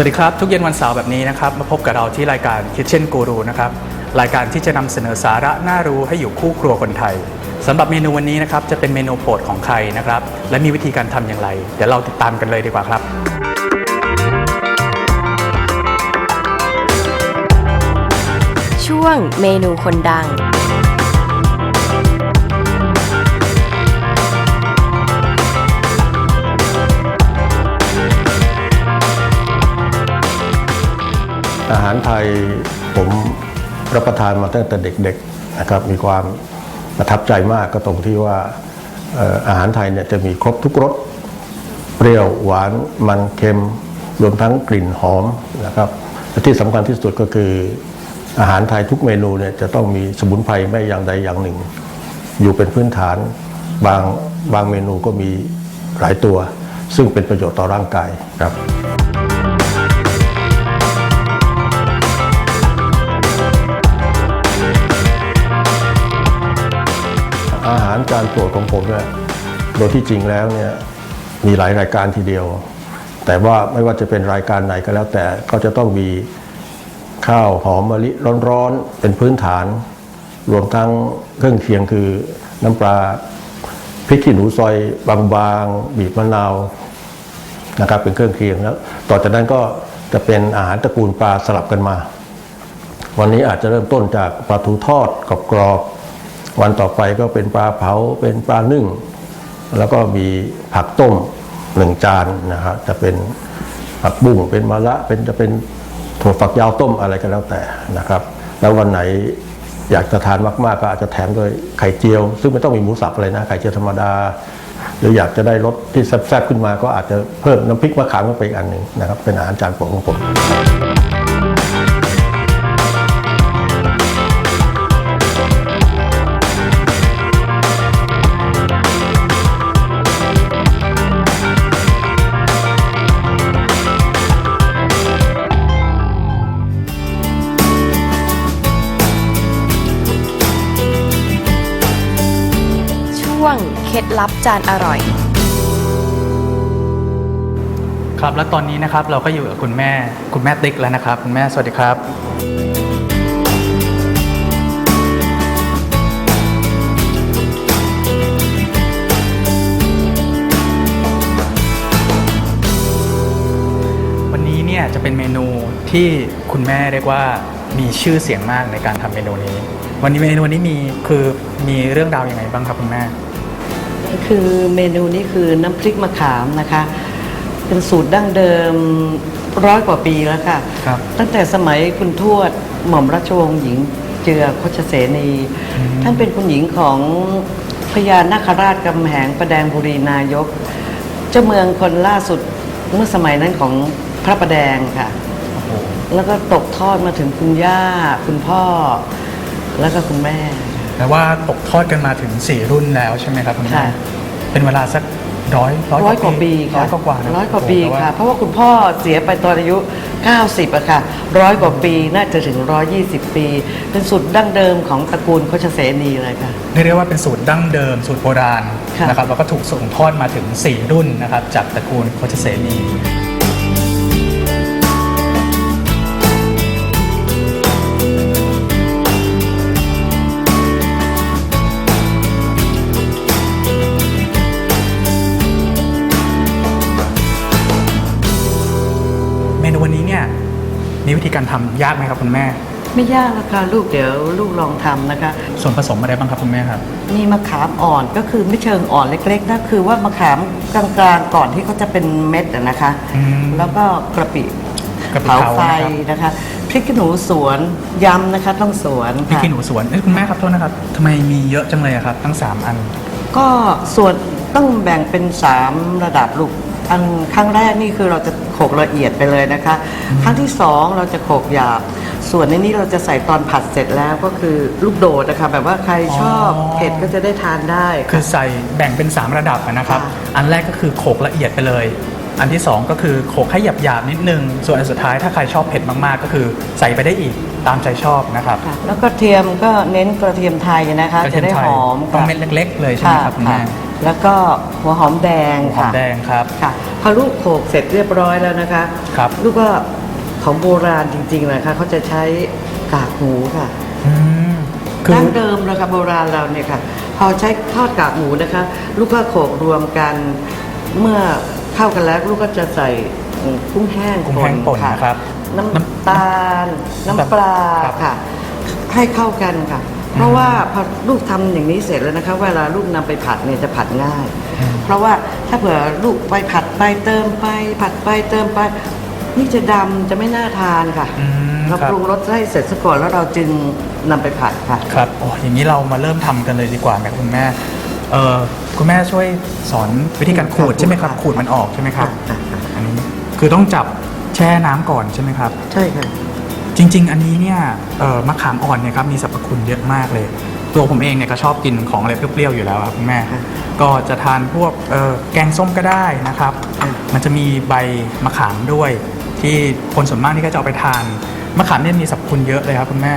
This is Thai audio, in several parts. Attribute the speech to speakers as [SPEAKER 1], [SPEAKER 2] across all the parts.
[SPEAKER 1] วัสดีครับ ทุกเย็นวันเสาร์แบบนี้นะครับ มาพบกับเราที่รายการ Kitchen Guru นะครับ รายการที่จะนำเสนอสาระน่ารู้ให้อยู่คู่ครัวคนไทยสำหรับเมนูวันนี้นะครับ จะเป็นเมนูโปรดของใครนะครับ และมีวิธีการทำอย่างไร เดี๋ยวเราติดตามกันเลยดีกว่าครับ
[SPEAKER 2] ช่วงเมนูคนดัง
[SPEAKER 3] อาหารไทยผมรับประทานมาตั้งแต่เด็กๆนะครับมีความประทับใจมากก็ตรงที่ว่าเอ่ออาหารไทยเนี่ยจะมีครบทุกรสเปรี้ยวหวานมันเค็มรวมทั้งกลิ่นหอมนะครับและที่สำคัญที่สุดก็คืออาหารไทยทุกเมนูเนี่ยจะต้องมีสมุนไพรไม่อย่างใดอย่างหนึ่ง อยู่เป็นพื้นฐานบางบางเมนูก็มีหลายตัว ซึ่งเป็นประโยชน์ต่อร่างกายครับ อาหารจานโปรดของผมเนี่ยโดยที่จริงแล้วเนี่ยมีหลายรายการทีเดียว แต่ว่าไม่ว่าจะเป็นรายการไหนก็แล้วแต่ก็จะต้องมีข้าวหอมมะลิร้อนๆเป็นพื้นฐาน รวมทั้งเครื่องเคียงคือน้ำปลาพริกขี้หนูซอยบางๆบีบมะนาวนะครับเป็นเครื่องเคียงแล้ว ต่อจากนั้นก็จะเป็นอาหารตระกูลปลาสลับกันมา วันนี้อาจจะเริ่มต้นจากปลาทูทอดกรอบๆ วันต่อไปก็เป็นปลาเผาเป็นปลานึ่ง แล้วก็มีผักต้มหนึ่งจานนะครับจะเป็นผักบุ้งเป็นมะระเป็นจะเป็นถั่วฝักยาวต้มอะไรก็แล้วแต่นะครับ แล้ววันไหนอยากจะทานมาก ๆ ก็อาจจะแถมด้วยไข่เจียว ซึ่งไม่ต้องมีหมูสับอะไรนะ ไข่เจียวธรรมดา หรืออยากจะได้รสที่แซ่บๆขึ้นมา ก็อาจจะเพิ่มน้ำพริกมะขามเข้าไปอีกอันหนึ่งนะครับ เป็นอาหารจานโปรดของผม
[SPEAKER 2] ล็ดลับจานอร่อย
[SPEAKER 1] ครับและตอนนี้นะครับเราก็อยู่กับคุณแม่คุณแม่ติ๊กแล้วนะครับ คุณแม่สวัสดีครับ วันนี้เนี่ยจะเป็นเมนูที่คุณแม่เรียกว่ามีชื่อเสียงมากในการทำเมนูนี้ วันนี้เมนูนี้มีคือมีเรื่องราวยังไงบ้างครับคุณแม่
[SPEAKER 4] คือเมนูนี้คือน้ำพริกมะขามนะคะ เป็นสูตรดั้งเดิมร้อยกว่าปีแล้วค่ะ
[SPEAKER 1] ครับ
[SPEAKER 4] ตั้งแต่สมัยคุณทวดหม่อมราชวงศ์หญิงเจือโคชเสนี
[SPEAKER 1] อืม
[SPEAKER 4] ท่านเป็นคุณหญิงของพญานาคราชกำแหงประแดงบุรีนายก เจ้าเมืองคนล่าสุดเมื่อสมัยนั้นของพระประแดงค่ะ
[SPEAKER 1] โอ้โห
[SPEAKER 4] แล้วก็ตกทอดมาถึงคุณย่า คุณพ่อ แล้วก็คุณแม่
[SPEAKER 1] แปลว่าตกทอดกันมาถึง 4 รุ่นแล้วใช่ไหมครับคุณแม่
[SPEAKER 4] ค่ะ
[SPEAKER 1] เป็นเวลาสักร้อย
[SPEAKER 4] ร้อยกว่าปี
[SPEAKER 1] ร้
[SPEAKER 4] ค่ะ
[SPEAKER 1] อยกว่าๆนะ
[SPEAKER 4] ร้อยกว่าปี
[SPEAKER 1] โอ้โหแต่
[SPEAKER 4] ค่ะ เพราะว่าคุณพ่อเสียไปตอนอายุ 90อะค่ะร้อยกว่าปีน่าจะถึง 120 ปี เป็นสูตรดั้งเดิมของตระกูลโคชเสนีเลยค่ะ
[SPEAKER 1] เรียกได้ว่าเป็นสูตรดั้งเดิมสูตรโบราณ
[SPEAKER 4] ค่ะ
[SPEAKER 1] นะครับแล้วก็ถูกส่งทอดมาถึง 4 รุ่นนะครับจากตระกูลโคชเสนี มีวิธีการทำยากไหมครับคุณแม่
[SPEAKER 4] ไม่ยากนะคะลูกเดี๋ยวลูกลองทำนะคะ
[SPEAKER 1] ส่วนผสมอะไรบ้างครับคุณแม่ครับ
[SPEAKER 4] มีมะขามอ่อนก็คือไม่เชิงอ่อนเล็กๆนะคือว่ามะขามกลางๆก่อนที่เขาจะเป็นเม็ดอะนะคะ
[SPEAKER 1] อืม
[SPEAKER 4] แล้วก็กระปิ
[SPEAKER 1] กระปิ
[SPEAKER 4] เผา
[SPEAKER 1] เผา
[SPEAKER 4] ไฟ
[SPEAKER 1] นะครับ
[SPEAKER 4] นะคะพริกขี้หนูสวนยำนะคะต้องสวน
[SPEAKER 1] พริก
[SPEAKER 4] ค่ะ
[SPEAKER 1] ขี้หนูสวนเอ้ยคุณแม่ครับโทษนะครับทำไมมีเยอะจังเลยอะครับ ทั้ง 3 อัน
[SPEAKER 4] ก็ส่วนต้องแบ่งเป็น 3 ระดับลูก อันครั้งแรกนี่คือเราจะโขกละเอียดไปเลยนะคะ ครั้งที่สองเราจะโขกหยาบ ส่วนในนี้เราจะใส่ตอนผัดเสร็จแล้วก็คือลูกโดดนะคะ แบบว่าใครชอบ
[SPEAKER 1] อ๋อ
[SPEAKER 4] เผ็ดก็จะได้ทานได้
[SPEAKER 1] คือใส่แบ่งเป็น 3 ระดับอะนะครับ
[SPEAKER 4] ค่ะ
[SPEAKER 1] อันแรกก็คือโขลกละเอียดไปเลย อันที่ 2 ก็คือโขลกให้หยาบๆนิดนึง ส่วนอันสุดท้ายถ้าใครชอบเผ็ดมากๆ ก็คือใส่ไปได้อีกตามใจชอบนะครับ
[SPEAKER 4] ค่ะแล้วก็เทียมก็เน้นกระเทียมไทยนะคะ
[SPEAKER 1] กระเที
[SPEAKER 4] จะ
[SPEAKER 1] ยม
[SPEAKER 4] ได้
[SPEAKER 1] ไท
[SPEAKER 4] ห
[SPEAKER 1] ย
[SPEAKER 4] อม
[SPEAKER 1] ต้อง
[SPEAKER 4] ค่ะ
[SPEAKER 1] เม็ดเล็ก ๆ เลยใช่ไหมครับคุณแม่
[SPEAKER 4] ค่ะแล้วก็หัวหอมแดง
[SPEAKER 1] หอม
[SPEAKER 4] ค่ะ
[SPEAKER 1] แดงครับ
[SPEAKER 4] ค่ะพอลูกโขลกเสร็จเรียบร้อยแล้วนะคะ
[SPEAKER 1] ครับ
[SPEAKER 4] ลูกก็ของโบราณจริงๆนะคะเขาจะใช้กากหมูค่ะ
[SPEAKER 1] อืมคือ
[SPEAKER 4] ดั้งเดิมนะคะโบราณเราเนี่ยค่ะ พอใช้ทอดกากหมูนะคะ ลูกก็โขลกรวมกันเมื่อ เข้ากันแล้วลูกก็จะใส่กุ้งแห้ง
[SPEAKER 1] กุ้งแห้งป่นนะครับ
[SPEAKER 4] น้ำตาล
[SPEAKER 1] น้ำ
[SPEAKER 4] น้ำปลา
[SPEAKER 1] ครับ
[SPEAKER 4] ค่ะ ให้เข้ากันค่ะ เพราะว่าพอลูกทำอย่างนี้เสร็จแล้วนะคะ เวลาลูกนำไปผัดเนี่ยจะผัดง่าย เพราะว่าถ้าเผื่อลูกไปผัดไปเติมไป ผัดไปเติมไป นี่จะดำจะไม่น่าทานค่ะ
[SPEAKER 1] อืม
[SPEAKER 4] เรา
[SPEAKER 1] ครับ
[SPEAKER 4] ปรุงรสให้เสร็จซะก่อนแล้วเราจึงนำไปผัดค่ะ
[SPEAKER 1] ครับ โอ้อย่างนี้เรามาเริ่มทำกันเลยดีกว่าไหมคุณแม่ เออคุณแม่ช่วยสอนวิธีการขูดใช่ไหมครับ
[SPEAKER 4] ค่ะ
[SPEAKER 1] ขูดมันออกใช่ไหมครับ
[SPEAKER 4] ค่ะค่ะ
[SPEAKER 1] อันนี้คือต้องจับแช่น้ำก่อนใช่ไหมครับ
[SPEAKER 4] ใช่ค่ะ
[SPEAKER 1] จริง ๆ อันนี้เนี่ยเอ่อมะขามอ่อนเนี่ยครับมีสรรพคุณเยอะมากเลย ตัวผมเองเนี่ยก็ชอบกินของอะไรเปรี้ยวๆอยู่แล้วครับคุณแม่
[SPEAKER 4] ค่ะ
[SPEAKER 1] ก็จะทานพวกเอ่อแกงส้มก็ได้นะครับ มันจะมีใบมะขามด้วย ที่คนส่วนมากที่ก็จะเอาไปทานมะขามเนี่ยมีสรรพคุณเยอะเลยครับคุณแม่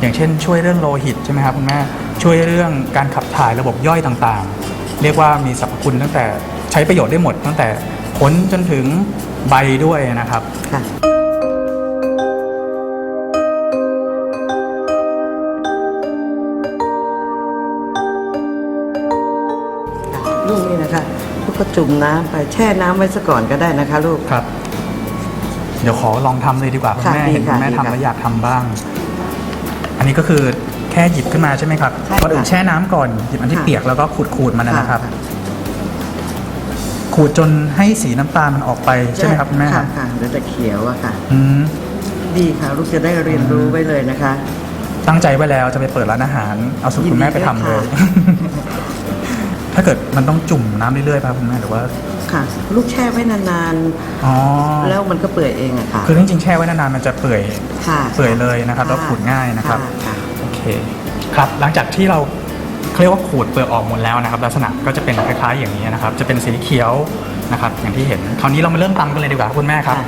[SPEAKER 1] อย่างเช่นช่วยเรื่องโลหิตใช่ไหมครับคุณแม่ ช่วยเรื่องการขับถ่ายระบบย่อยต่างๆ เรียกว่ามีสรรพคุณตั้งแต่ใช้ประโยชน์ได้หมด ตั้งแต่ผลจนถึงใบด้วยนะครับ
[SPEAKER 4] ค่ะลูกนี่นะคะลูกก็จุ่มน้ำไปแช่น้ำไว้ซะก่อนก็ได้นะคะ ลูก
[SPEAKER 1] ครับ เดี๋ยวขอลองทำเลยดีกว่าคุณ
[SPEAKER 4] ค่ะ
[SPEAKER 1] แม่
[SPEAKER 4] ดี
[SPEAKER 1] เห็นคุณแม่
[SPEAKER 4] ค่ะดี
[SPEAKER 1] ทำ
[SPEAKER 4] ค่ะ
[SPEAKER 1] แล้วอยากทำบ้าง อันนี้ก็คือ แค่หยิบขึ้นมาใช่ไหมครับ
[SPEAKER 4] ใช่
[SPEAKER 1] ก่อนอื่น
[SPEAKER 4] ค่ะ
[SPEAKER 1] แช่น้ำก่อนหยิบอันที่
[SPEAKER 4] ค่ะ
[SPEAKER 1] เปียกแล้วก็ขูดขูดๆมันนะครับ
[SPEAKER 4] ค่ะ
[SPEAKER 1] ขูดจนให้สีน้ำตาลมันออกไปใช่ไหมครับคุณแม่ค
[SPEAKER 4] ค่ะ
[SPEAKER 1] รับ
[SPEAKER 4] ค่ะเดี๋ยวจะเขียวอะค่ะ
[SPEAKER 1] อืม
[SPEAKER 4] ดีค่ะ ลูกจะได้เรียนรู้ไว้เลยนะคะ
[SPEAKER 1] ตั้งใจไว้แล้วจะไปเปิดร้านอาหาร เอาสูตรคุณแม่ไปทำเลย
[SPEAKER 4] ยินดีด้วย
[SPEAKER 1] ถ้าเกิดมันต้องจุ่มน้ำเรื่อยๆป่ะครับคุณแม่หรือว่า
[SPEAKER 4] ค่ะ ลูกแช่ไว้นาน
[SPEAKER 1] อ๋อ
[SPEAKER 4] ๆ แล้วมันก็เปื่อยเองอะค่ะ
[SPEAKER 1] คือจริงๆแช่ไว้นานๆมันจะเปื่อย
[SPEAKER 4] ค่ะ
[SPEAKER 1] เปื่อยเลยนะครับแล้วขูดง่ายนะครับ
[SPEAKER 4] ค่ะ
[SPEAKER 1] โอ เคครับหลังจากที่เราเขาเรียกว่าขูดเปลือกออกหมดแล้วนะครับ ลักษณะก็จะเป็นคล้ายๆอย่างนี้นะครับ จะเป็นสีเขียวนะครับ อย่างที่เห็นคราวนี้เรามาเริ่มตำกันเลยดีกว่าครับคุณแม่ครับ
[SPEAKER 4] ค่ะ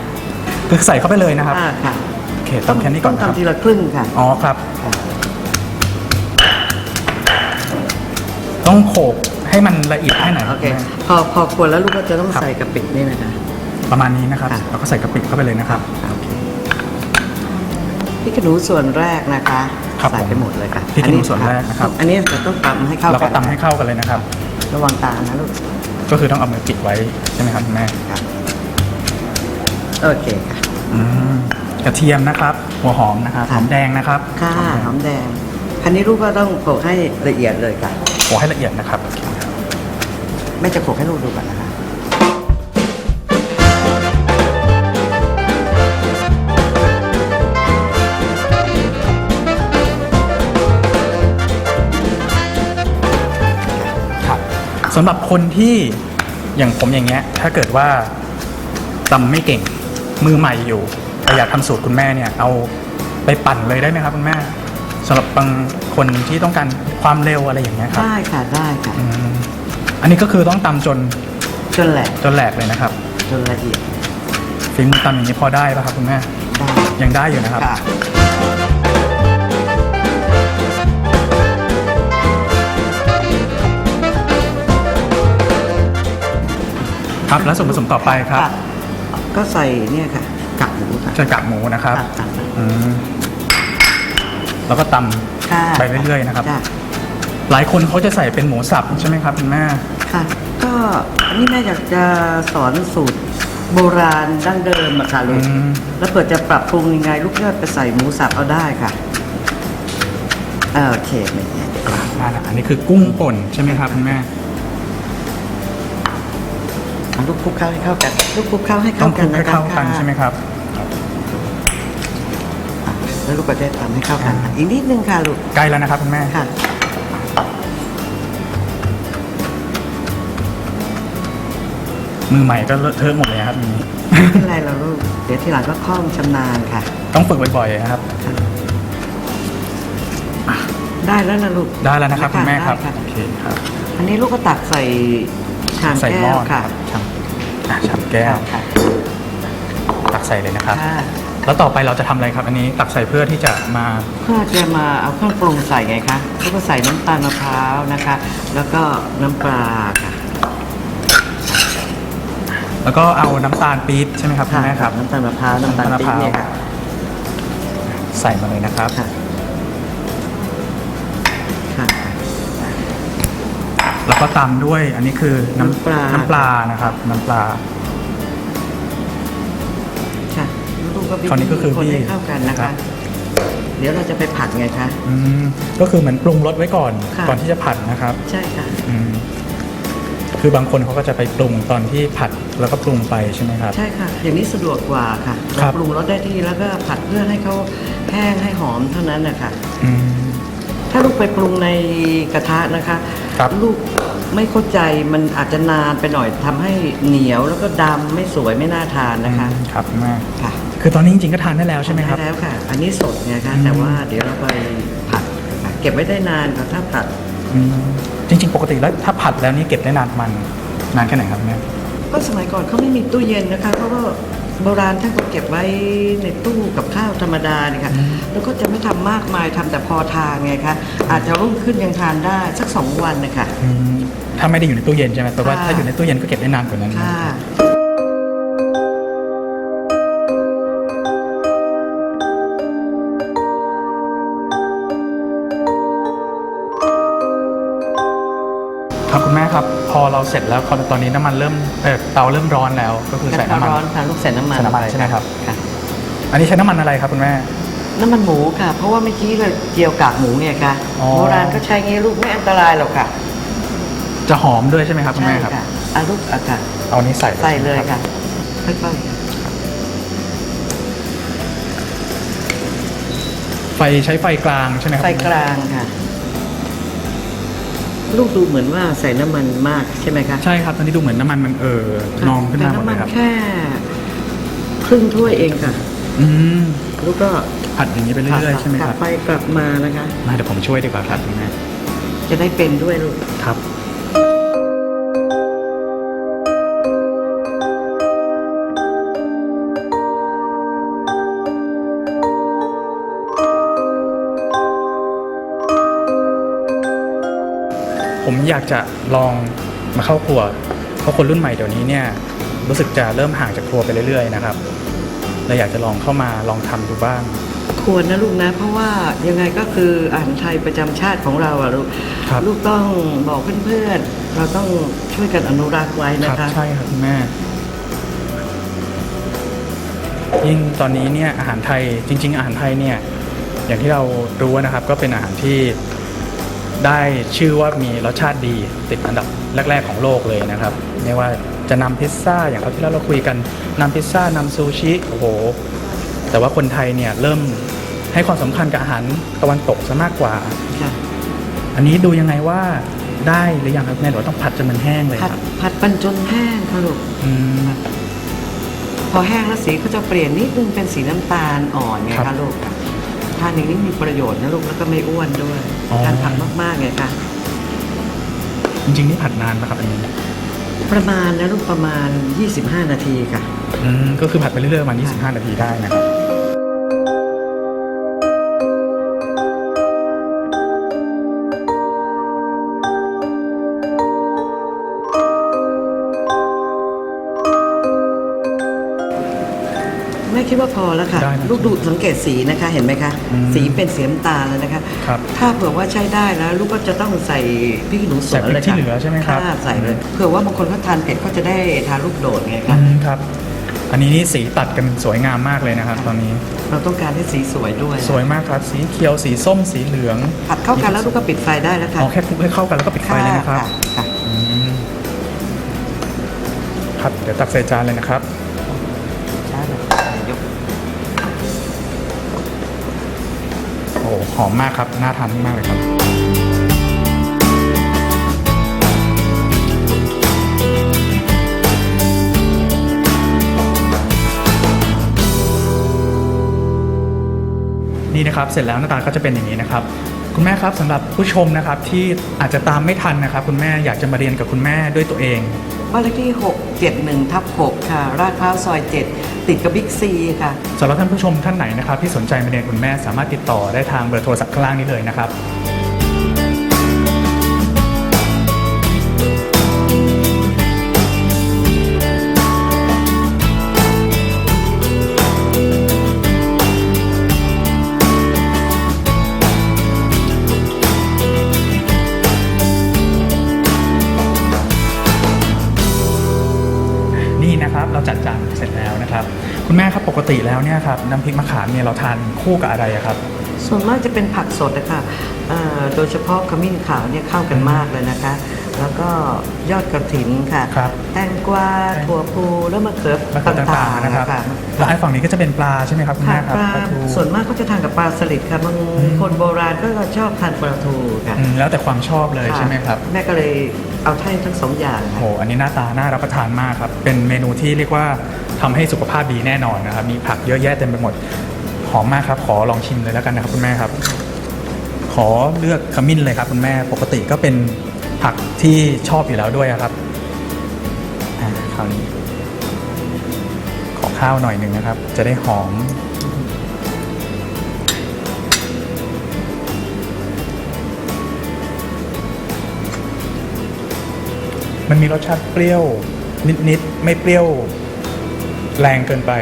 [SPEAKER 1] คือใส่เข้าไปเลยนะครับ
[SPEAKER 4] ค่ะค่ะ
[SPEAKER 1] โอเคตำแค่นี้ก่อน
[SPEAKER 4] ต้อง
[SPEAKER 1] นะครับ
[SPEAKER 4] ทำทีละครึ่งค่ะ
[SPEAKER 1] อ๋อครับ ต้องโขลกให้มันละเอียดให้หน่อยค
[SPEAKER 4] โอ
[SPEAKER 1] รับ
[SPEAKER 4] เค
[SPEAKER 1] คุณแม่
[SPEAKER 4] พอพอควรแล้วลูกก็จะต้อง
[SPEAKER 1] ครับ
[SPEAKER 4] ใส่กะปินี่นะคะ
[SPEAKER 1] ประมาณนี้นะครับ
[SPEAKER 4] ค่ะ
[SPEAKER 1] เราก็ใส่กะปิเข้าไปเลยนะครับ
[SPEAKER 4] โอเคพริกขี้หนูส่วนแรกนะคะ
[SPEAKER 1] ครับ
[SPEAKER 4] ใส่
[SPEAKER 1] ผม
[SPEAKER 4] ไปหมดเลยค่ะ
[SPEAKER 1] พริกขี้หนูส่วนแรกนะครับ
[SPEAKER 4] อันนี้จะต้องตำให้เข้า
[SPEAKER 1] เรา
[SPEAKER 4] กั
[SPEAKER 1] ก็ตำให้เข้ากันเลยนะครับ
[SPEAKER 4] ระวังตานะลูก
[SPEAKER 1] ก็คือต้องเอามือปิดไว้ใช่ไหมครับคุณแม่
[SPEAKER 4] ค่ะโอเคค่ะ
[SPEAKER 1] อืมกระเทียมนะครับ หัวหอมนะครับห
[SPEAKER 4] ค่ะ
[SPEAKER 1] อมแดงนะครับ
[SPEAKER 4] ค่ะ
[SPEAKER 1] หอมแดง
[SPEAKER 4] หอมแดงอันนี้ลูกก็ต้องโขลกให้ละเอียดเลยค่ะ
[SPEAKER 1] โขลกให้ละเอียดนะครับ
[SPEAKER 4] แม่จะโขลกให้ลูกดูก่อนนะคะ
[SPEAKER 1] ครับ สำหรับคนที่อย่างผมอย่างเงี้ย ถ้าเกิดว่าตำไม่เก่งมือใหม่อยู่แต่อยากทำสูตรคุณแม่เนี่ย เอาไปปั่นเลยได้ไหมครับคุณแม่สำหรับบางคนที่ต้องการความเร็วอะไรอย่างเงี้ยครับ
[SPEAKER 4] ได้ค่ะได้ค่ะ
[SPEAKER 1] อืมอันนี้ก็คือต้องตำจน
[SPEAKER 4] จนแหลก
[SPEAKER 1] จนแหลกเลยนะครับ
[SPEAKER 4] จนละเอียด
[SPEAKER 1] ฝีมือตำอย่างนี้พอได้ป่ะครับคุณแม่
[SPEAKER 4] ได้
[SPEAKER 1] ยังได้อยู่นะครับ
[SPEAKER 4] ค่ะ
[SPEAKER 1] ครับแล้วส่วนผสมต่อไปครับ
[SPEAKER 4] ค่ะก็ใส่เนี่ยค่ะกากหมูค่ะ
[SPEAKER 1] จะกากหมูนะครับ
[SPEAKER 4] ค่ะกากหมู
[SPEAKER 1] อืมแล้วก็ตำ
[SPEAKER 4] ค่ะ
[SPEAKER 1] ไปเรื่อยๆนะครับ
[SPEAKER 4] จ้
[SPEAKER 1] หลายคนเขาจะใส่เป็นหมูสับใช่ไหมครับคุณแม่
[SPEAKER 4] ค่ะ ก็อันนี้แม่อยากจะสอนสูตรโบราณดั้งเดิมอะค่ะลูก
[SPEAKER 1] อืม
[SPEAKER 4] แล้วเปิดจะปรับปรุงยังไง ลูกก็ไปใส่หมูสับเอาได้ค่ะเออโอเคเนี่ย
[SPEAKER 1] ได้ละอันนี้คือกุ้งป่นใช่ไหมครับคุณแม่
[SPEAKER 4] เอาลูกคลุกเข้าให้เข้ากันลูกคลุกเข้าให้
[SPEAKER 1] ต้
[SPEAKER 4] เข้า
[SPEAKER 1] องค
[SPEAKER 4] กั
[SPEAKER 1] ลุ
[SPEAKER 4] น
[SPEAKER 1] ก
[SPEAKER 4] นะ
[SPEAKER 1] ให้
[SPEAKER 4] คะ
[SPEAKER 1] เข้ากันใช่ไหมครับ
[SPEAKER 4] อะแล้วลูกก็จะทำให้เข้ากันค่ะอีกนิดนึงค่ะลูก
[SPEAKER 1] ใกล้แล้วนะครับคุณแม่
[SPEAKER 4] ค่ะ
[SPEAKER 1] มือใหม่ก็เลอะเทอะหมดเลยครับอย่างนี้
[SPEAKER 4] ไม่เป็นไรเราลูก เดี๋ยวทีหลังก็คล่องชำนาญค่ะ
[SPEAKER 1] ต้องฝึกบ่อยๆนะครับ
[SPEAKER 4] ได้แล้วนะลูก
[SPEAKER 1] ได้แล้วนะครับคุณแม่ครับ
[SPEAKER 4] ได้ะ
[SPEAKER 1] โอเคครับ
[SPEAKER 4] อันนี้ลูกก็ตักใส่ชาม
[SPEAKER 1] ใส่ห
[SPEAKER 4] แก้
[SPEAKER 1] ม้อ
[SPEAKER 4] วค่ะ
[SPEAKER 1] ครับ อะชามแก้ว
[SPEAKER 4] ค่ะ
[SPEAKER 1] ตักใส่เลยนะครับ
[SPEAKER 4] ค่ะ
[SPEAKER 1] แล้วต่อไปเราจะทำอะไรครับอันนี้ตักใส่เพื่อที่จะมา
[SPEAKER 4] เพื่อจะมาเอาเครื่องปรุงใส่ไงคะแล้วก็ใส่น้ำตาลมะพร้าวนะคะ แล้วก็น้ำปลาค่ะ
[SPEAKER 1] แล้วก็เอาน้ำตาลปี๊บใช่ไหมครับคุณแม่ครับ
[SPEAKER 4] น้ำตาลมะพร้าวน้ำตาลปี๊บเนี่ยค่ะ
[SPEAKER 1] ใส่มาเลยนะครับ
[SPEAKER 4] ค่ะค่ะ
[SPEAKER 1] ก็ตามด้วย อันนี้คือน้
[SPEAKER 4] น้ำปลา
[SPEAKER 1] น้ำปลานะครับ น้ำปลา
[SPEAKER 4] ค่ะลูกก็บี้
[SPEAKER 1] คราวนี้ก็คือ
[SPEAKER 4] คนให้
[SPEAKER 1] บี้
[SPEAKER 4] เข้ากันนะ
[SPEAKER 1] ครั
[SPEAKER 4] คะ
[SPEAKER 1] บ
[SPEAKER 4] เดี๋ยวเราจะไปผัดไงคะ
[SPEAKER 1] อืมก็คือเหมือนปรุงรสไว้ก่อน
[SPEAKER 4] ค่ะ
[SPEAKER 1] ก่อนที่จะผัดนะครับ
[SPEAKER 4] ใช่ค่ะ
[SPEAKER 1] อืมคือบางคนเขาก็จะไปปรุงตอนที่ผัดแล้วก็ปรุงไปใช่ไหมครับ
[SPEAKER 4] ใช่ค่ะ อย่างนี้สะดวกกว่าค่ะ
[SPEAKER 1] ครั
[SPEAKER 4] เรา
[SPEAKER 1] บ
[SPEAKER 4] ปรุงรสได้ที่แล้วก็ผัดเพื่อให้เขาแห้งให้หอมเท่านั้นนะคะ
[SPEAKER 1] อืม
[SPEAKER 4] ถ้าลูกไปปรุงในกระทะนะคะ
[SPEAKER 1] ครับ
[SPEAKER 4] ลูกไม่เข้าใจมันอาจจะนานไปหน่อยทำให้เหนียวแล้วก็ดำไม่สวยไม่น่าทานนะคะ
[SPEAKER 1] อืมครับแม่
[SPEAKER 4] ค่ะ
[SPEAKER 1] คือตอนนี้จริงๆก็ทานได้แล้วใช่ไหมครับ
[SPEAKER 4] ด้แล้วค่ะ อันนี้สดไงคะ
[SPEAKER 1] อืม
[SPEAKER 4] แต่ว่าเดี๋ยวเราไปผัดค่ะเก็บไว้ได้นานค่ะถ้าผัด
[SPEAKER 1] อืมจริง ๆ ปกติแล้วถ้าผัดแล้วนี่เก็บได้นานประมันนานแค่ไหนครับแม่
[SPEAKER 4] ก็สมัยก่อนเขาไม่มีตู้เย็นนะคะเขาก็ โบราณท่านก็เก็บไว้ในตู้กับข้าวธรรมดาเนี่ยค่ะ
[SPEAKER 1] อืม
[SPEAKER 4] แล้วก็จะไม่ทำมากมายทำแต่พอทานไงคะอาจจะรุ่งขึ้นยังทานได้สักสองวันนะคะ
[SPEAKER 1] อืมถ้าไม่ได้อยู่ในตู้เย็นใช่ไหมแปลว่า
[SPEAKER 4] ค่ะ
[SPEAKER 1] ถ้าอยู่ในตู้เย็นก็เก็บได้นานกว่านั้นนะ
[SPEAKER 4] ค่ะ
[SPEAKER 1] เราเสร็จแล้วตอนนี้น้ำมันเริ่มเออเตาเริ่มร้อนแล้วก็คือใส่
[SPEAKER 4] กระ
[SPEAKER 1] น้ำมัน
[SPEAKER 4] ร้อนค่ะลูกใส่น้ำมัน
[SPEAKER 1] ใส่น้ำมันใช่ไหมครับ
[SPEAKER 4] ค่ะ
[SPEAKER 1] อันนี้ใช้น้ำมันอะไรครับคุณแม่
[SPEAKER 4] น้ำมันหมูค่ะ เพราะว่าเมื่อกี้เราเจียวกากหมูไงคะ
[SPEAKER 1] อ๋อ
[SPEAKER 4] โบราณก็ใช้งี้ลูกไม่อันตรายหรอกค่ะ
[SPEAKER 1] จะหอมด้วยใช่ไหมครับคุณ
[SPEAKER 4] ใช่
[SPEAKER 1] แม่ครับ
[SPEAKER 4] ค่ะอาลูกอะค่ะ
[SPEAKER 1] เอาอันนี้ใส่
[SPEAKER 4] ใส่เลย
[SPEAKER 1] ใช่ไหมรับ
[SPEAKER 4] ค่ะค่อย
[SPEAKER 1] ไฟใช้ไฟกลางใช่ไหมค
[SPEAKER 4] ๆ
[SPEAKER 1] รับ
[SPEAKER 4] ไฟกลางค่ะ ลูกดูเหมือนว่าใส่น้ำมันมากใช่ไหมคะ
[SPEAKER 1] ใช่ครับ ตอนนี้ดูเหมือนน้ำมันมันเออ
[SPEAKER 4] ค่ะ
[SPEAKER 1] นองขึ้นมาหมด
[SPEAKER 4] แต่ำ
[SPEAKER 1] เล
[SPEAKER 4] มั
[SPEAKER 1] ยครับ
[SPEAKER 4] แค่ครึ่งถ้วยเองค่ะ
[SPEAKER 1] อืม
[SPEAKER 4] ลูกก็
[SPEAKER 1] ผัดอย่างนี้ไปเรื่อยๆใช่ไหม
[SPEAKER 4] ก
[SPEAKER 1] ค
[SPEAKER 4] ลั
[SPEAKER 1] รับ
[SPEAKER 4] ไปกลับมานะคะ
[SPEAKER 1] มาเดี๋ยวผมช่วยดีกว่าครับคุณแม่
[SPEAKER 4] จะได้เป็นด้วยลูก
[SPEAKER 1] ครับ อยากจะลองมาเข้าครัว เพราะคนรุ่นใหม่เดี๋ยวนี้เนี่ยรู้สึกจะเริ่มห่างจากครัวไปเรื่อยๆนะครับเลยอยากจะลองเข้ามาลองทำดูบ้าง
[SPEAKER 4] ควรนะลูกนะ เพราะว่ายังไงก็คืออาหารไทยประจำชาติของเราอะลูก
[SPEAKER 1] ครับ
[SPEAKER 4] ลูกต้องบอกเพื่อนๆเราต้องช่วยกันอนุรักษ์ไว้
[SPEAKER 1] ค
[SPEAKER 4] นะ
[SPEAKER 1] รับ
[SPEAKER 4] คะ
[SPEAKER 1] ใช่ครับคุณแม่ยิ่งตอนนี้เนี่ยอาหารไทยจริง ๆ อาหารไทยเนี่ยอย่างที่เรารู้นะครับก็เป็นอาหารที่ ได้ชื่อว่ามีรสชาติดีติดอันดับแรก ๆ ของโลกเลยนะครับ ไม่ว่าจะนำพิซซ่าอย่างคราวที่แล้วเราคุยกันนำพิซซ่านำซูชิโอ้โห แต่ว่าคนไทยเนี่ยเริ่มให้ความสำคัญกับอาหารตะวันตกซะมากกว่า
[SPEAKER 4] ค่ะ
[SPEAKER 1] อันนี้ดูยังไงว่าได้หรือยังครับแม่หรือว่าต้องผัดจนมันแห้งเลย
[SPEAKER 4] ผัด
[SPEAKER 1] ครับ
[SPEAKER 4] ผัดปันจนแห้งค่ะลูก
[SPEAKER 1] อืม
[SPEAKER 4] พอแห้งแล้วสีก็จะเปลี่ยนนิดนึงเป็นสีน้ำตาลอ่อนไง
[SPEAKER 1] ครั
[SPEAKER 4] คะ
[SPEAKER 1] บ
[SPEAKER 4] ลูก ทานอย่างนี้มีประโยชน์นะลูกแล้วก็ไม่อ้วนด้วย
[SPEAKER 1] อ๋อ
[SPEAKER 4] ทานผักมากๆไงคะ
[SPEAKER 1] จริงๆนี่ผัดนานไหมครับอันนี้
[SPEAKER 4] ประมาณนะลูกประมาณ 25 นาทีค่ะ
[SPEAKER 1] อืมก็คือผัดไปเรื่อยๆประมาณ25 นาทีได้นะครับ
[SPEAKER 4] แม่คิดว่าพอแล้วค่ะ
[SPEAKER 1] ได้นะ
[SPEAKER 4] ลูกดูสังเกตสีนะคะเห็นไหมคะ
[SPEAKER 1] อืม
[SPEAKER 4] สีเป็นสีน้ำตาลแล้วนะคะ
[SPEAKER 1] ครับ
[SPEAKER 4] ถ้าเผื่อว่าใช้ได้แล้ว ลูกก็จะต้องใส่พริกขี้หนูสวน
[SPEAKER 1] ใส่พริก
[SPEAKER 4] เลย
[SPEAKER 1] ที่
[SPEAKER 4] ค่ะ
[SPEAKER 1] เหลือใช่ไหมครับะ
[SPEAKER 4] ใส่เลยเผื่อว่าบางคนเขาทานเผ็ดก็จะได้ทานลูกโดดไง
[SPEAKER 1] อื
[SPEAKER 4] คะ
[SPEAKER 1] มครับ อันนี้นี่สีตัดกันสวยงามมากเลยนะครับ ตอนนี้
[SPEAKER 4] เราต้องการให้สีสวยด้วย
[SPEAKER 1] สวยมากครับ สีเขียวสีส้มสีเหลือง
[SPEAKER 4] ผัดเข้ากันแล้วลูกก็ปิดไฟได้แล้วค่ะ
[SPEAKER 1] เอาแค่คลุกให้เข้ากันแล้วก็ปิดไฟเลยนะครับ
[SPEAKER 4] ค่ะ
[SPEAKER 1] อืมครับเดี๋ยวตักใส่จานเลยนะครับ หอมมากครับ น่าทานมากเลยครับ นี่นะครับ เสร็จแล้วหน้าตาก็จะเป็นอย่างนี้นะครับ คุณแม่ครับสำหรับผู้ชมนะครับที่อาจจะตามไม่ทันนะครับ คุณแม่อยากจะมาเรียนกับคุณแม่ด้วยตัวเอง
[SPEAKER 4] บ้านเลขที่ 71ทับ6ค่ะราดพร้าวซอย 7 ติดกับบิ๊กซีค่ะ
[SPEAKER 1] สำหรับท่านผู้ชมท่านไหนนะครับที่สนใจมาเรียนคุณแม่สามารถติดต่อได้ทางเบอร์โทรศัพท์ข้างล่างนี้เลยนะครับ นี่นะครับเราจัดจานเสร็จแล้วนะครับ คุณแม่ครับปกติแล้วเนี่ยครับน้ำพริกมะขามเนี่ยเราทานคู่กับอะไรอะครับ
[SPEAKER 4] ส่วนมากจะเป็นผักสดนะคะเอ่อโดยเฉพาะขมิ้นขาวเนี่ยเข้ากันมากเลยนะคะ แล้วก็ยอดกระถินค่ะ
[SPEAKER 1] ครับ
[SPEAKER 4] แตงกวาถั่วพูแล้วมะเขือ
[SPEAKER 1] มะเขือต่างๆนะครับ
[SPEAKER 4] ค่ะ
[SPEAKER 1] แล้วไอ้ฝั่งนี้ก็จะเป็นปลาใช่ไหมครับคุณ
[SPEAKER 4] ค่ะ
[SPEAKER 1] แม่ครับ
[SPEAKER 4] ปลา
[SPEAKER 1] ปลาทู
[SPEAKER 4] ส่วนมากก็จะทานกับปลาสลิดค่ะบางคนโบราณก็ชอบทานปลาทูค่ะ
[SPEAKER 1] อืมแล้วแต่ความชอบเลยใช่ไหมครับ
[SPEAKER 4] แม่ก็เลย เอาให้ทั้งสองอย่าง
[SPEAKER 1] โอ้โหอันนี้หน้าตาน่ารับประทานมากครับ เป็นเมนูที่เรียกว่าทำให้สุขภาพดีแน่นอนนะครับ มีผักเยอะแยะเต็มไปหมด หอมมากครับ ขอลองชิมเลยแล้วกันนะครับคุณแม่ครับ ขอเลือกขมิ้นเลยครับคุณแม่ ปกติก็เป็นผักที่ชอบอยู่แล้วด้วยครับอ่าคราวนี้ ขอข้าวหน่อยหนึ่งนะครับ จะได้หอม มันมีรสชาติเปรี้ยวนิดๆไม่เปรี้ยวแรงเกินไป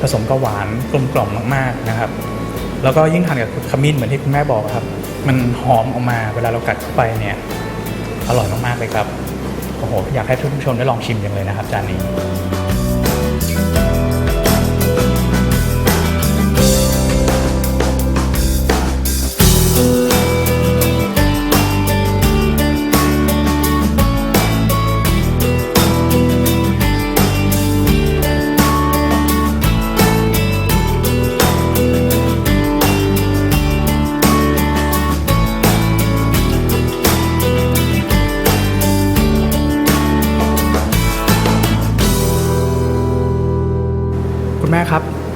[SPEAKER 1] ผสมกับหวานกลมกล่อมมากๆนะครับ แล้วก็ยิ่งทานกับขมิ้นเหมือนที่คุณแม่บอกครับ มันหอมออกมาเวลาเรากัดเข้าไปเนี่ยอร่อยมากๆเลยครับโอ้โหอยากให้ทุกผู้ชมได้ลองชิมอย่างเลยนะครับจานนี้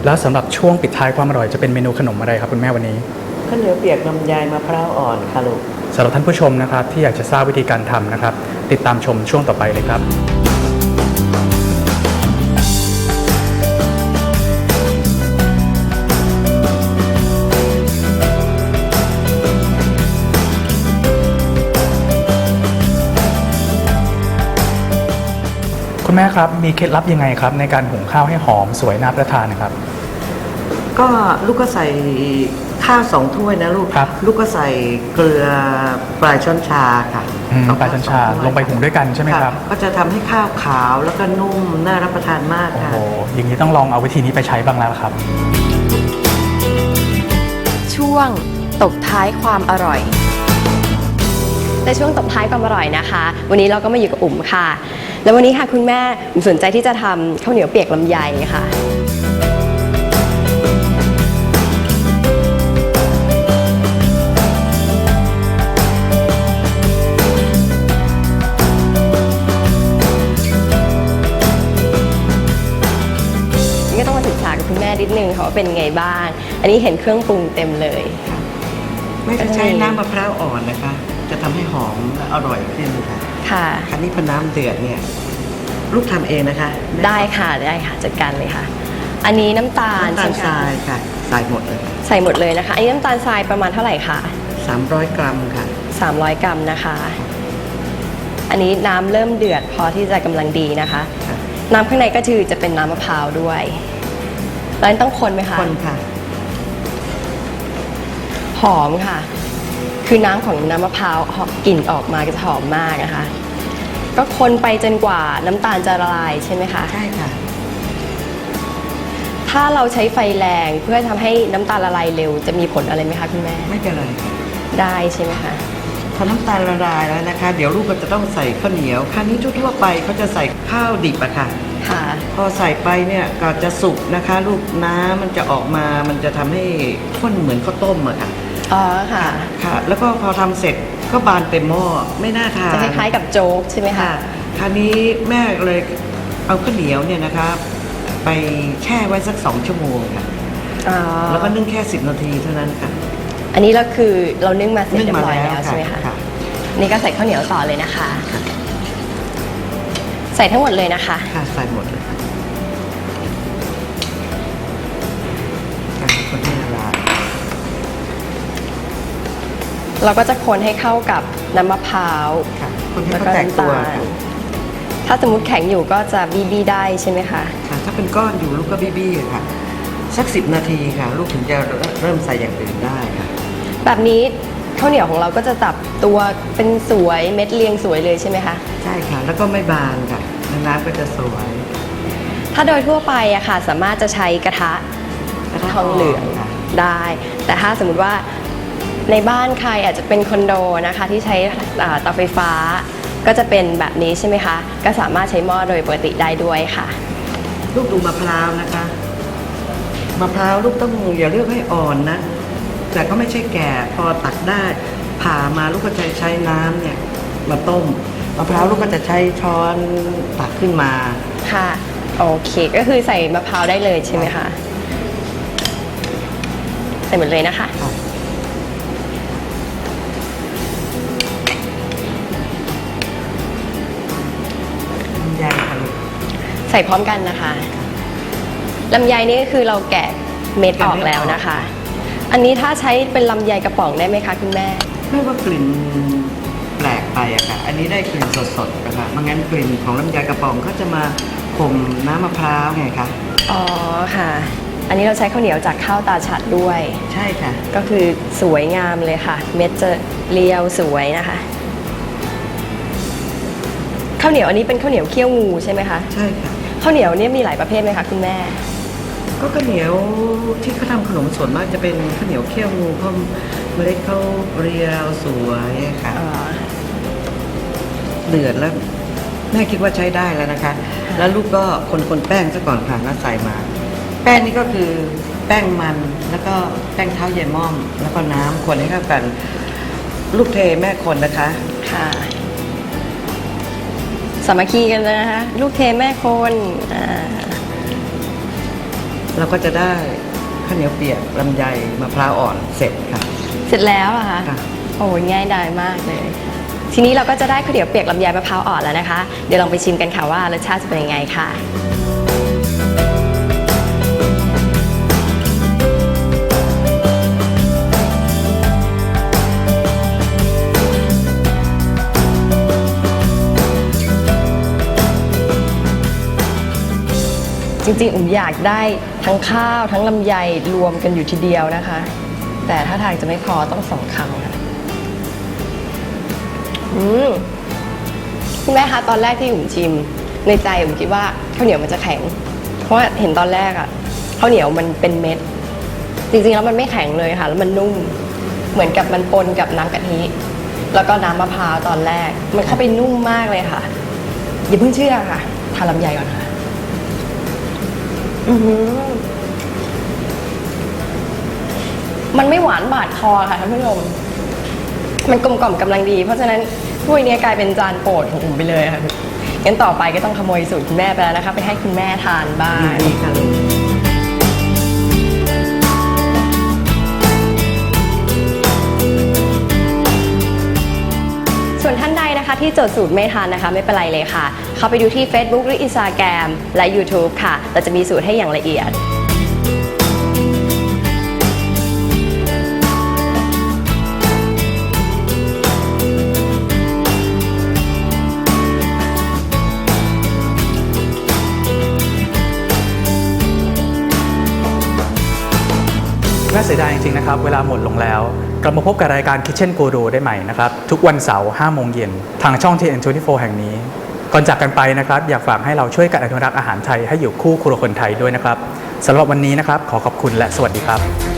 [SPEAKER 1] แล้วสำหรับช่วงปิดท้ายความอร่อยจะเป็นเมนูขนมอะไรครับคุณแม่วันนี้
[SPEAKER 4] ข้าวเหนียวเปียกลำไยมะพร้าวอ่อนค่ะลูก
[SPEAKER 1] สำหรับท่านผู้ชมนะครับ ที่อยากจะทราบวิธีการทำนะครับ ติดตามชมช่วงต่อไปเลยครับ คุณแม่ครับมีเคล็ดลับยังไงครับ ในการหุงข้าวให้หอมสวยน่าประทานนะครับ
[SPEAKER 4] ก็ลูกก็ใส่ข้าวสองถ้วยนะลูก
[SPEAKER 1] ครับ
[SPEAKER 4] ลูกก็ใส่เกลือปลายช้อนชาค่ะ
[SPEAKER 1] อืม
[SPEAKER 4] เอ
[SPEAKER 1] ปลายช้อนชา
[SPEAKER 4] สอถ้วย
[SPEAKER 1] ลงไปหุงด้วยกันใช่ไหมครับะ
[SPEAKER 4] ก็จะทำให้ข้าวขาวแล้วก็นุ่มน่ารับประทานมาก
[SPEAKER 1] โอ้
[SPEAKER 4] ค่ะ
[SPEAKER 1] โหอย่างนี้ต้องลองเอาวิธีนี้ไปใช้บ้างแล้วครับ
[SPEAKER 2] ช่วงตบท้ายความอร่อย
[SPEAKER 5] ในช่วงตบท้ายความอร่อยนะคะ วันนี้เราก็มาอยู่กับอุ๋มค่ะ แล้ววันนี้ค่ะคุณแม่อุ๋มสนใจที่จะทำข้าวเหนียวเปียกลำไยค่ะ นิดนึงค่ะว่าเป็นไงบ้าง อันนี้เห็นเครื่องปรุงเต็มเลย
[SPEAKER 4] ไม่จะใช้น้ำมะพร้าวอ่อนนะคะ จะทำให้หอมและอร่อยขึ้นค่ะ
[SPEAKER 5] ค่ะ
[SPEAKER 4] คราวนี้พอน้ำเดือดเนี่ยลูกทำเองนะคะแม่
[SPEAKER 5] ได้ค่ะได้ค่ะจัดการเลยค่ะ อันนี้น้ำตาล
[SPEAKER 4] น้ำตาล
[SPEAKER 5] ใช่ไหม
[SPEAKER 4] ท
[SPEAKER 5] คะ
[SPEAKER 4] รายค่ะ ใส่หมดเลย
[SPEAKER 5] ใส่หมดเลยนะคะ อันนี้น้ำตาลทรายประมาณเท่าไหร่คะ
[SPEAKER 4] 300 กรัมค่ะ
[SPEAKER 5] 300 กรัมนะคะ อันนี้น้ำเริ่มเดือดพอที่จะกำลังดีนะคะ
[SPEAKER 4] ค่ะ
[SPEAKER 5] น้ำข้างในก็คือจะเป็นน้ำมะพร้าวด้วย แล้วอันนี้ต้องคนไหมคะ
[SPEAKER 4] คนค่ะ
[SPEAKER 5] หอมค่ะ คือน้ำของน้ำมะพร้าวหอมกลิ่นออกมาก็จะหอมมากนะคะ ก็คนไปจนกว่าน้ำตาลจะละลายใช่ไหมคะ
[SPEAKER 4] ใช่ค่ะ
[SPEAKER 5] ถ้าเราใช้ไฟแรงเพื่อทำให้น้ำตาลละลายเร็ว จะมีผลอะไรไหมคะคุณแม่
[SPEAKER 4] ไม่เป็นไรค่ะ
[SPEAKER 5] ได้ใช่ไหมคะ
[SPEAKER 4] พอน้ำตาลละลายแล้วนะคะ เดี๋ยวลูกก็จะต้องใส่ข้าวเหนียวครั้นี้ทั่วๆไปเขาจะใส่ข้าวดิบอะค่ะ
[SPEAKER 5] ค่ะ
[SPEAKER 4] พอใส่ไปเนี่ยก็จะสุกนะคะ ลูกน้ำมันจะออกมา มันจะทำให้ข้นเหมือนข้าวต้มอะค่ะ
[SPEAKER 5] อ๋อค่ะ
[SPEAKER 4] ค่ะ แล้วก็พอทำเสร็จก็บานเต็มหม้อไม่น่าทาน
[SPEAKER 5] จะคล้ายๆกับโจ๊กใช่ไหมคะ
[SPEAKER 4] ค่ะคราวนี้แม่เลยเอาข้าวเหนียวเนี่ยนะคะไปแช่ไว้สักสองชั่วโมงค่ะ
[SPEAKER 5] อ๋อ
[SPEAKER 4] แล้วก็นึ่งแค่สิบนาทีเท่านั้นค่ะ
[SPEAKER 5] อันนี้เราคือเรานึ่งมาเสร็จ
[SPEAKER 4] นึ่ง
[SPEAKER 5] เรีย
[SPEAKER 4] มา
[SPEAKER 5] บร้อย
[SPEAKER 4] แล้ว
[SPEAKER 5] แล้วใช่ไหมคะ
[SPEAKER 4] ค่ะ
[SPEAKER 5] นี่ก็ใส่ข้าวเหนียวต่อเลยนะคะ ใส่ทั้งหมดเลยนะคะ
[SPEAKER 4] ค่ะใส่หมดเลยค่ะค่ะคนให้ละลาย
[SPEAKER 5] เราก็จะคนให้เข้ากับน้ำมะพร้าว
[SPEAKER 4] ค่ะคนให้
[SPEAKER 5] แล้ว
[SPEAKER 4] เขา
[SPEAKER 5] ก็
[SPEAKER 4] แตก
[SPEAKER 5] น้ำ
[SPEAKER 4] ตัว
[SPEAKER 5] ตาล
[SPEAKER 4] ค่ะ
[SPEAKER 5] ถ้าสมมติแข็งอยู่ก็จะบีบีได้ใช่ไหมคะ
[SPEAKER 4] ค่ะถ้าเป็นก้อนอยู่ลูกก็บี้บี้ค่ะ สักสิบนาทีค่ะ ลูกถึงจะเริ่มใส่อย่างอื่นได้ค่ะ
[SPEAKER 5] แบบนี้ข้าวเหนียวของเราก็จะจับตัวเป็นสวยเม็ดเรียงสวยเลยใช่ไหมคะ
[SPEAKER 4] ใช่ค่ะ แล้วก็ไม่บานค่ะแล้วน้ำก็จะสวย
[SPEAKER 5] ถ้าโดยทั่วไปอะค่ะ สามารถจะใช้กระทะ
[SPEAKER 4] กระทะ
[SPEAKER 5] ทองเหลือง
[SPEAKER 4] ค่ะ
[SPEAKER 5] ได้ แต่ถ้าสมมุติว่าในบ้านใครอาจจะเป็นคอนโดนะคะ ที่ใช้อ่าเตาไฟฟ้า ก็จะเป็นแบบนี้ใช่ไหมคะ ก็สามารถใช้หม้อโดยปกติได้ด้วยค่ะ
[SPEAKER 4] ลูกดูมะพร้าวนะคะ มะพร้าวลูกต้องอย่าเลือกให้อ่อนนะ แต่ก็ไม่ใช่แก่พอตักได้ผ่ามาลูกก็จะใช้น้ำเนี่ยมาต้มมะพร้าวลูกก็จะใช้ช้อนตักขึ้นมา
[SPEAKER 5] ค่ะโอเคก็คือใส่มะพร้าวได้เลยใช่ไหมคะ ใส่หมดเลยนะคะ
[SPEAKER 4] ค่ะลำไยค่ะลูก
[SPEAKER 5] ใส่พร้อมกันนะคะลำไยนี่ก็คือเราแกะเม็ดออกแล้วนะคะ อันนี้ถ้าใช้เป็นลำไยกระป๋องได้ไหมคะคุณแม่
[SPEAKER 4] ไม่ว่ากลิ่นแปลกไปอะค่ะ อันนี้ได้กลิ่นสดๆนะคะไม่งั้นกลิ่นของลำไยกระป๋องก็จะมาข่มน้ำมะพร้าวไงคะ
[SPEAKER 5] อ๋อค่ะ อันนี้เราใช้ข้าวเหนียวจากข้าวตาฉัดด้วย
[SPEAKER 4] ใช่ค่ะ
[SPEAKER 5] ก็คือสวยงามเลยค่ะ เม็ดจะเรียวสวยนะคะข้าวเหนียวอันนี้เป็นข้าวเหนียวเคี่ยวงูใช่ไหมคะ
[SPEAKER 4] ใช่ค่ะ
[SPEAKER 5] ข้าวเหนียวเนี่ยมีหลายประเภทไหมคะคุณแม่
[SPEAKER 4] ก็ข้าวเหนียวที่เขาทำขนมส่วนมากจะเป็นข้าวเหนียวเคี่ยวงูเพราะเมล็ดเขาเรียวสวยค่ะ
[SPEAKER 5] อ๋อ
[SPEAKER 4] เดือดแล้วแม่คิดว่าใช้ได้แล้วนะคะ แล้วลูกก็คนคนๆแป้งซะก่อนค่ะแล้วใส่มา แป้งนี่ก็คือแป้งมันแล้วก็แป้งเท้าเยายม่อม แล้วก็น้ำคนให้เข้ากัน ลูกเทแม่คนนะคะ
[SPEAKER 5] ค่ะสามัคคีกันนะคะ ลูกเทแม่คนอ่า
[SPEAKER 4] เราก็จะได้ข้าวเหนียวเปียกลำไยมะพร้าวอ่อนเสร็จค่ะ
[SPEAKER 5] เสร็จแล้วอะคะ
[SPEAKER 4] ค่ะ
[SPEAKER 5] โอ้ยง่ายดายมากเลย ทีนี้เราก็จะได้ข้าวเหนียวเปียกลำไยมะพร้าวอ่อนแล้วนะคะ เดี๋ยวลองไปชิมกันค่ะว่ารสชาติจะเป็นยังไงค่ะ จริงๆอุ่มอยากได้ทั้งข้าวทั้งลำไยรวมกันอยู่ทีเดียวนะคะ แต่ถ้าทางจะไม่พอต้องสองคำค่ะอืมคุณแม่คะตอนแรกที่อุ่มชิม ในใจอุ่มคิดว่าข้าวเหนียวมันจะแข็ง เพราะว่าเห็นตอนแรกอะข้าวเหนียวมันเป็นเม็ด จริงๆแล้วมันไม่แข็งเลยค่ะ แล้วมันนุ่มเหมือนกับมันปนกับน้ำกะทิแล้วก็น้ำมะพร้าวตอนแรก มันเข้าไปนุ่มมากเลยค่ะอย่าเพิ่งเชื่อค่ะทานลำไยก่อนค่ะ อือหือมันไม่หวานบาดคอค่ะท่านผู้ชม มันกลมกล่อมกำลังดี เพราะฉะนั้นถ้วยนี้กลายเป็นจานโปรดของผมไปเลยค่ะงั้นต่อไปก็ต้องขโมยสูตรคุณแม่ไปแล้วนะคะ ไปให้คุณแม่ทานบ้าง
[SPEAKER 4] ดีค่ะ
[SPEAKER 5] ดที่จดสูตรไม่ทันนะคะ ไม่เป็นไรเลยค่ะ เข้าไปดูที่ Facebook หรือ Instagram และ YouTube ค่ะ เราจะมีสูตรให้อย่างละเอียด
[SPEAKER 1] น่าเสียดายจริงๆนะครับ เวลาหมดลงแล้ว กลับมาพบกับรายการ Kitchen Guru ได้ใหม่นะครับ ทุกวันเสาร์5โมงเย็นทางช่อง TN24 แห่งนี้ ก่อนจากกันไปนะครับ อยากฝากให้เราช่วยกันอนุรักษ์อาหารไทยให้อยู่คู่ครัวคนไทยด้วยนะครับสำหรับวันนี้นะครับ ขอขอบคุณและสวัสดีครับ